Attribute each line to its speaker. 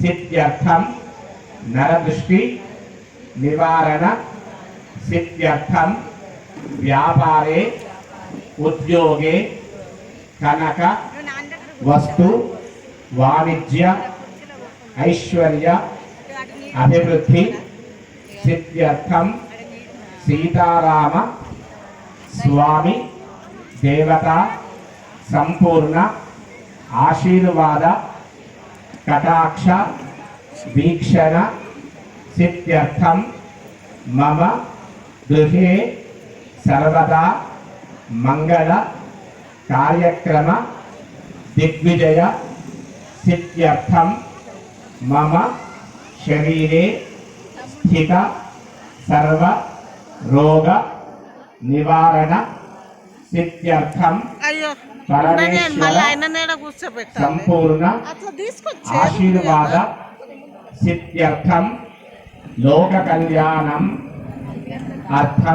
Speaker 1: సిద్ధ్యర్థం నరదృష్టి నివారణ సిద్ధ్యర్థం వ్యాపారే ఉద్యోగే కనక వస్తు వాణిజ్య ఐశ్వర్య అభివృద్ధి సిద్ధ్యర్థం సీతారామ స్వామి దేవత సంపూర్ణ ఆశీర్వాద కటాక్ష వీక్షణ సిద్ధ్యర్థం మమ గృహే సర్వదా మంగళ కార్యక్రమ దిగ్విజయ సిద్ధ్యర్థం మమ శరీరే స్థిత సర్వ రోగ నివారణ
Speaker 2: కూర్చోబెట్టాలి.
Speaker 1: సంపూర్ణ ఆశీర్వాద సిద్ధ్యర్థం లోక కళ్యాణం అర్థం